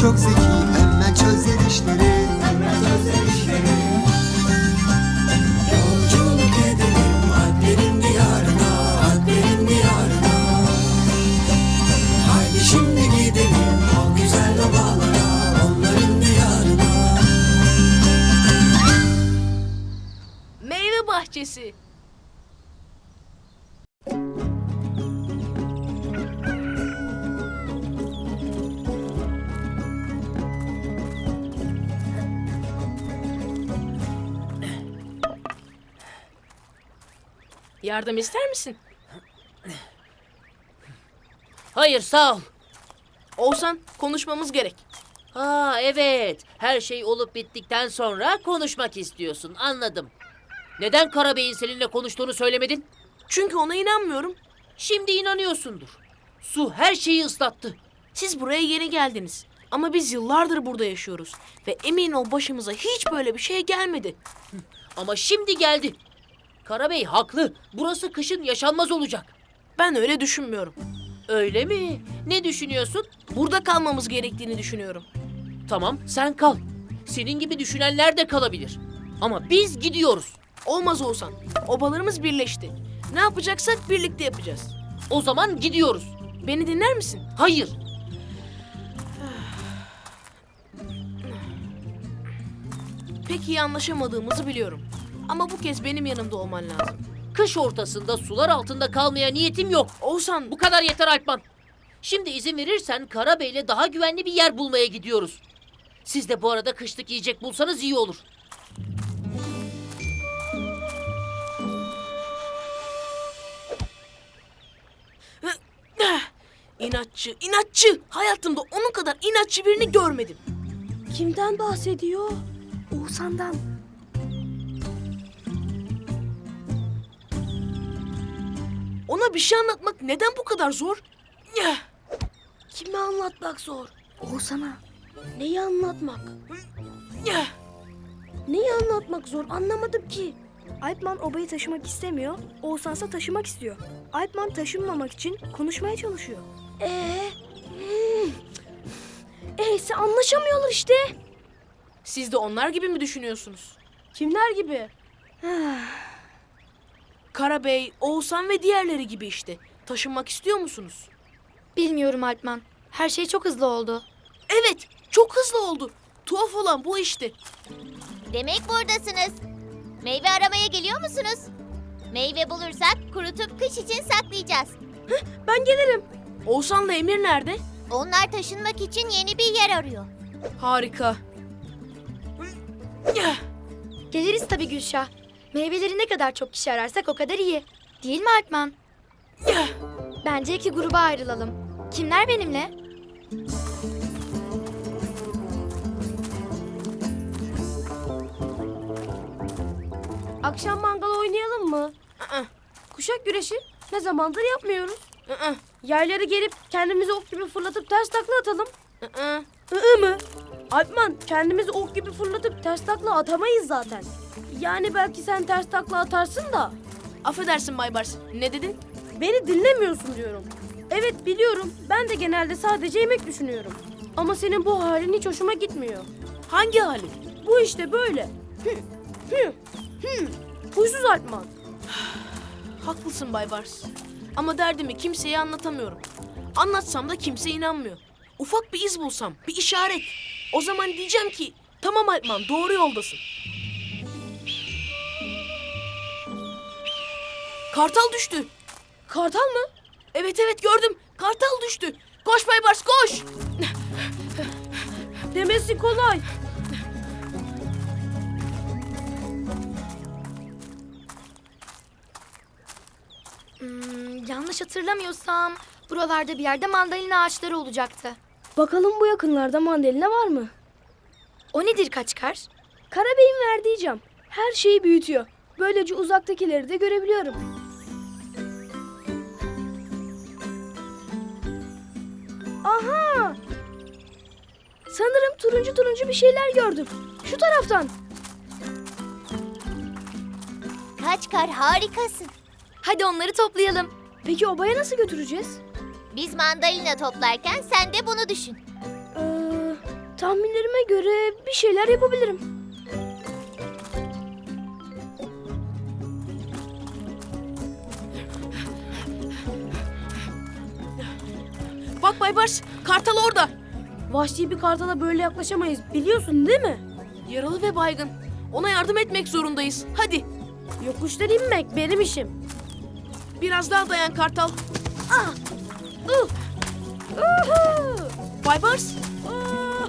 çok zeki hemen çözer işleri. Hemen çözer işleri. Yolculuk edelim Alplerin diyarına Alplerin diyarına. Haydi şimdi gidelim O güzel obalara Onların diyarına. Meyve bahçesi. Yardım ister misin? Hayır sağ ol. Oğuzhan konuşmamız gerek. Ha evet. Her şey olup bittikten sonra konuşmak istiyorsun. Anladım. Neden Karabey'in seninle konuştuğunu söylemedin? Çünkü ona inanmıyorum. Şimdi inanıyorsundur. Su her şeyi ıslattı. Siz buraya yeni geldiniz. Ama biz yıllardır burada yaşıyoruz. Ve emin ol başımıza hiç böyle bir şey gelmedi. Ama şimdi geldi. Karabey haklı. Burası kışın yaşanmaz olacak. Ben öyle düşünmüyorum. Öyle mi? Ne düşünüyorsun? Burada kalmamız gerektiğini düşünüyorum. Tamam sen kal. Senin gibi düşünenler de kalabilir. Ama biz gidiyoruz. Olmaz Oğuzhan. Obalarımız birleşti. Ne yapacaksak birlikte yapacağız. O zaman gidiyoruz. Beni dinler misin? Hayır. Pek iyi anlaşamadığımızı biliyorum. Ama bu kez benim yanımda olman lazım. Kış ortasında sular altında kalmaya niyetim yok. Oğuzhan Bu kadar yeter Alpman. Şimdi izin verirsen Karabey'le daha güvenli bir yer bulmaya gidiyoruz. Siz de bu arada kışlık yiyecek bulsanız iyi olur. inatçı, inatçı. Hayatımda onun kadar inatçı birini görmedim. Kimden bahsediyor? Oğuzhan'dan. Ona bir şey anlatmak neden bu kadar zor? Ya, Kime anlatmak zor? Oğuzhan'a. Neyi anlatmak? ya. Neyi anlatmak zor anlamadım ki. Alpman obayı taşımak istemiyor, Oğuzhan'sa taşımak istiyor. Alpman taşınmamak için konuşmaya çalışıyor. Ee, hmm. E'si anlaşamıyorlar işte. Siz de onlar gibi mi düşünüyorsunuz? Kimler gibi? Karabey, Oğuzhan ve diğerleri gibi işte. Taşınmak istiyor musunuz? Bilmiyorum Alpman. Her şey çok hızlı oldu. Evet, çok hızlı oldu. Tuhaf olan bu işte. Demek buradasınız. Meyve aramaya geliyor musunuz? Meyve bulursak kurutup kış için saklayacağız. Ben gelirim. Oğuzhan'la Emir nerede? Onlar taşınmak için yeni bir yer arıyor. Harika. Geliriz tabii Gülşah. Meyveleri ne kadar çok kişi ararsak o kadar iyi. Değil mi Alpman? ya. Bence iki gruba ayrılalım. Kimler benimle? Akşam mangal oynayalım mı? Kuşak güreşi ne zamandır yapmıyoruz. aa, Yerlere gelip kendimizi ok gibi fırlatıp ters takla atalım. Iı mı? Alpman kendimizi ok gibi fırlatıp ters takla atamayız zaten. Yani belki sen ters takla atarsın da Affedersin Baybars. Ne dedin? beni dinlemiyorsun diyorum. Evet biliyorum ben de genelde sadece yemek düşünüyorum. Ama senin bu halin hiç hoşuma gitmiyor. Hangi hali? Bu işte böyle. Hı, hı, hı. Huysuz Alpman. Haklısın Baybars. Ama derdimi kimseye anlatamıyorum. Anlatsam da kimse inanmıyor. Ufak bir iz bulsam, bir işaret. O zaman diyeceğim ki, tamam Alpman doğru yoldasın. Kartal düştü. Kartal mı? Evet evet gördüm. Kartal düştü. Koş Baybars koş. Demesi kolay. Hmm, yanlış hatırlamıyorsam buralarda bir yerde mandalina ağaçları olacaktı. Bakalım bu yakınlarda mandalina var mı? O nedir Kaçkar? Karabey'in verdiği cam. Her şeyi büyütüyor. Böylece uzaktakileri de görebiliyorum. Aha! Sanırım turuncu turuncu bir şeyler gördüm. Şu taraftan. Kaçkar harikasın. Hadi onları toplayalım. Peki obaya nasıl götüreceğiz? Biz mandalina toplarken sen de bunu düşün. Ee, tahminlerime göre bir şeyler yapabilirim. Bak Baybars, kartal orada. Vahşi bir kartala böyle yaklaşamayız biliyorsun değil mi? Yaralı ve baygın. Ona yardım etmek zorundayız. Hadi, Yokuştan inmek benim işim. biraz daha dayan kartal. Ah! Uh! Uhu! Baybars! Ah!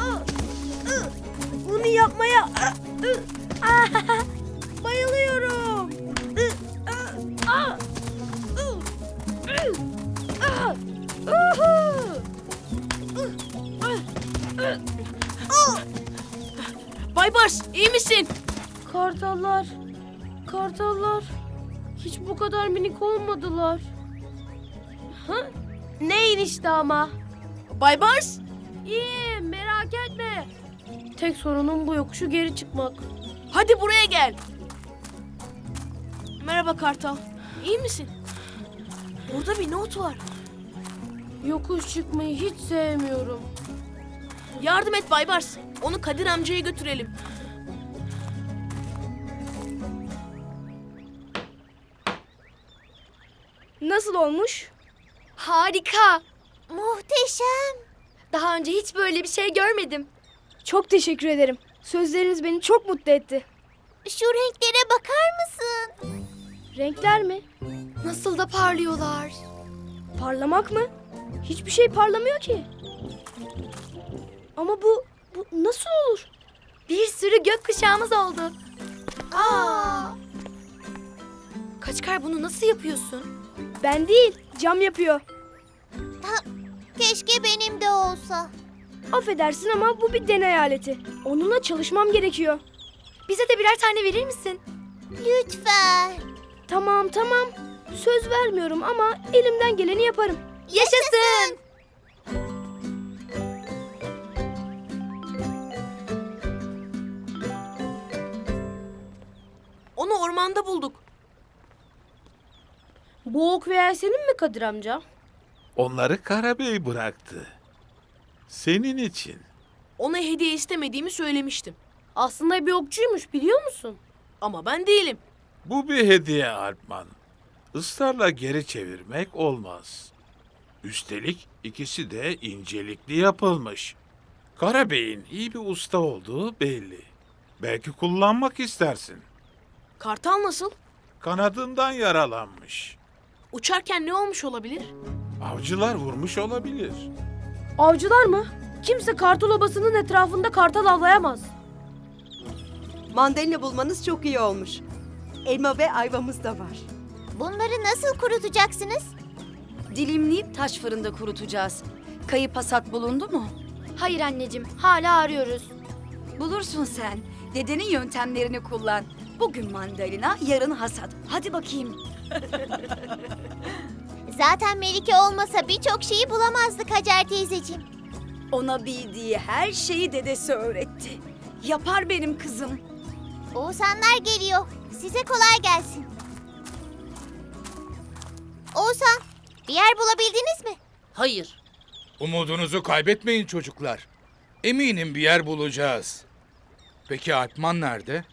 Ah! Bunu yapmaya! Ah! Ah! bayılıyorum. Baybars, iyi misin? Kartallar, kartallar hiç bu kadar minik olmadılar. Ha? Neyin işte ama? Baybars, İyi, merak etme. Tek sorunum bu yokuşu geri çıkmak. hadi buraya gel. Merhaba kartal. İyi misin? Burada bir not var. Yokuş çıkmayı hiç sevmiyorum. Yardım et Baybars. Onu Kadir amcaya götürelim. Nasıl olmuş? Harika. Muhteşem. Daha önce hiç böyle bir şey görmedim. Çok teşekkür ederim. Sözleriniz beni çok mutlu etti. Şu renklere bakar mısın? Renkler mi? Nasıl da parlıyorlar. Parlamak mı? Hiçbir şey parlamıyor ki. Ama bu, bu nasıl olur? Bir sürü gökkuşağımız oldu. Aa! Kaçkar bunu nasıl yapıyorsun? Ben değil, cam yapıyor. Keşke benim de olsa. Affedersin ama bu bir deney aleti. Onunla çalışmam gerekiyor. Bize de birer tane verir misin? Lütfen. Tamam tamam. Söz vermiyorum ama elimden geleni yaparım. Yaşasın. Onu ormanda bulduk. Bu ok veya senin mi Kadir amca? Onları Karabey bıraktı. Senin için. Ona hediye istemediğimi söylemiştim. Aslında bir okçuymuş biliyor musun? Ama ben değilim. Bu bir hediye Alpman. Israrla geri çevirmek olmaz. Üstelik ikisi de incelikli yapılmış. Karabey'in iyi bir usta olduğu belli. Belki kullanmak istersin. Kartal nasıl? Kanadından yaralanmış. Uçarken ne olmuş olabilir? Avcılar vurmuş olabilir. Avcılar mı? Kimse kartal obasının etrafında kartal avlayamaz. Mandalina bulmanız çok iyi olmuş. Elma ve ayvamız da var. Bunları nasıl kurutacaksınız? Dilimleyip taş fırında kurutacağız. Kayıp hasat bulundu mu? Hayır anneciğim, hala arıyoruz. Bulursun sen. Dedenin yöntemlerini kullan. Bugün mandalina, yarın hasat. Hadi bakayım. Zaten Melike olmasa birçok şeyi bulamazdık Hacer teyzeciğim. Ona bildiği her şeyi dedesi öğretti. Yapar benim kızım. Oğuzhanlar geliyor. Size kolay gelsin. Oğuzhan, bir yer bulabildiniz mi? Hayır. Umudunuzu kaybetmeyin çocuklar. Eminim bir yer bulacağız. Peki Alpman nerede?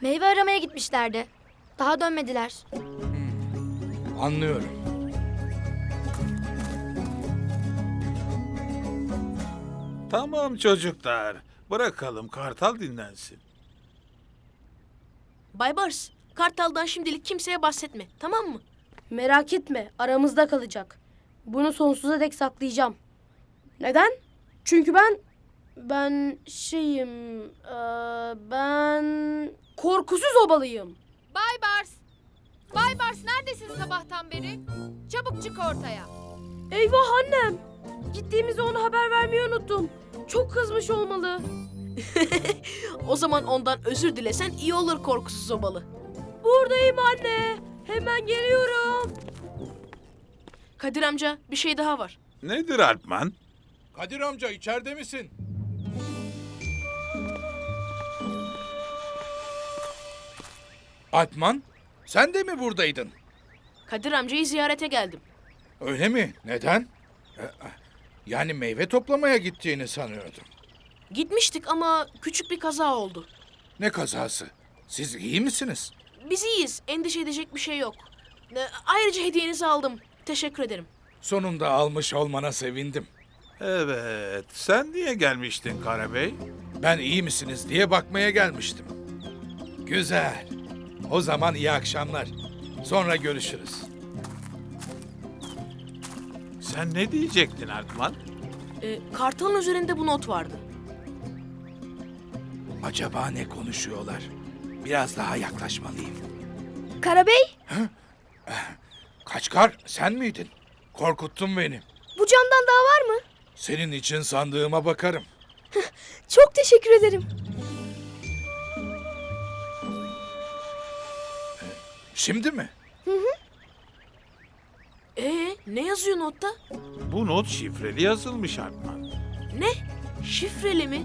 Meyve aramaya gitmişlerdi. Daha dönmediler. Anlıyorum. Tamam çocuklar. Bırakalım kartal dinlensin. Baybars, kartaldan şimdilik kimseye bahsetme. Tamam mı? Merak etme, aramızda kalacak. Bunu sonsuza dek saklayacağım. Neden? Çünkü ben ben şeyim eee, ben korkusuz obalıyım. Bay Bars. Bay Bars neredesin sabahtan beri? Çabuk çık ortaya. Eyvah annem. Gittiğimizde ona haber vermeyi unuttum. Çok kızmış olmalı. O zaman ondan özür dilesen iyi olur korkusuz obalı. Buradayım anne. Hemen geliyorum. Kadir amca bir şey daha var. Nedir Alpman? Kadir amca içeride misin? Alpman, sen de mi buradaydın? Kadir amcayı ziyarete geldim. Öyle mi? Neden? Ee, Yani meyve toplamaya gittiğini sanıyordum. Gitmiştik ama küçük bir kaza oldu. Ne kazası? Siz iyi misiniz? Biz iyiyiz. Endişe edecek bir şey yok. Ee, Ayrıca hediyenizi aldım. Teşekkür ederim. Sonunda almış olmana sevindim. Evet, sen niye gelmiştin Karabey? Ben iyi misiniz diye bakmaya gelmiştim. Güzel. O zaman iyi akşamlar. Sonra görüşürüz. Sen ne diyecektin Alpman? Ee, kartalın üzerinde bu not vardı. Acaba ne konuşuyorlar? Biraz daha yaklaşmalıyım. Karabey, Kaçkar sen miydin? Korkuttun beni. bu camdan daha var mı? Senin için sandığıma bakarım. Çok teşekkür ederim. Şimdi mi? Ee, ne yazıyor notta? Bu not şifreli yazılmış Alpman. Ne? Şifreli mi?